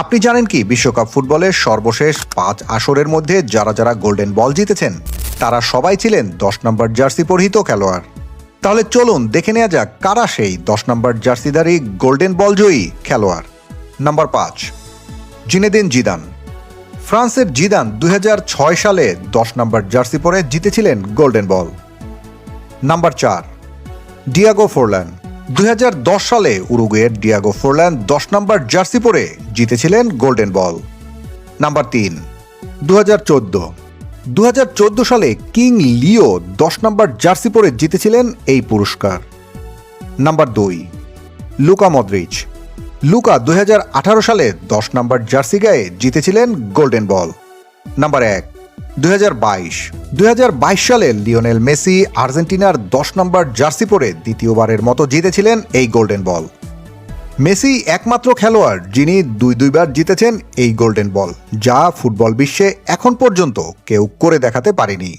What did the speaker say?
আপনি জানেন কি, বিশ্বকাপ ফুটবলের সর্বশেষ পাঁচ আসরের মধ্যে যারা যারা গোল্ডেন বল জিতেছেন, তারা সবাই ছিলেন দশ নম্বর জার্সি পরিহিত খেলোয়াড়। তাহলে চলুন দেখে নেওয়া যাক কারা সেই দশ নম্বর জার্সিধারী গোল্ডেন বল জয়ী খেলোয়াড়। নাম্বার পাঁচ, জিনেদিন জিদান। ফ্রান্সের জিদান দু হাজার ছয় সালে দশ নম্বর জার্সি পরে জিতেছিলেন গোল্ডেন বল। নাম্বার চার, ডিয়াগো ফোরল্যান্ড। দু হাজার দশ সালে উরুগুয়ের ডিয়াগো ফোরল্যান্ড দশ নম্বর জার্সি পরে জিতেছিলেন গোল্ডেন বল। নাম্বার তিন দু হাজার চোদ্দ। সালে কিং লিও দশ নম্বর জার্সি পরে জিতেছিলেন এই পুরস্কার। নাম্বার দুই, লুকা মদ্রিচ লুকা দু হাজার আঠারো সালে দশ নম্বর জার্সি গায়ে জিতেছিলেন গোল্ডেন বল। নাম্বার এক দুই সালে লিওনেল মেসি আর্জেন্টিনার দশ নম্বর জার্সি পরে দ্বিতীয়বারের মতো জিতেছিলেন এই গোল্ডেন বল। মেসি একমাত্র খেলোয়াড় যিনি দুই দুইবার জিতেছেন এই গোল্ডেন বল, যা ফুটবল বিশ্বে এখন পর্যন্ত কেউ করে দেখাতে পারেনি।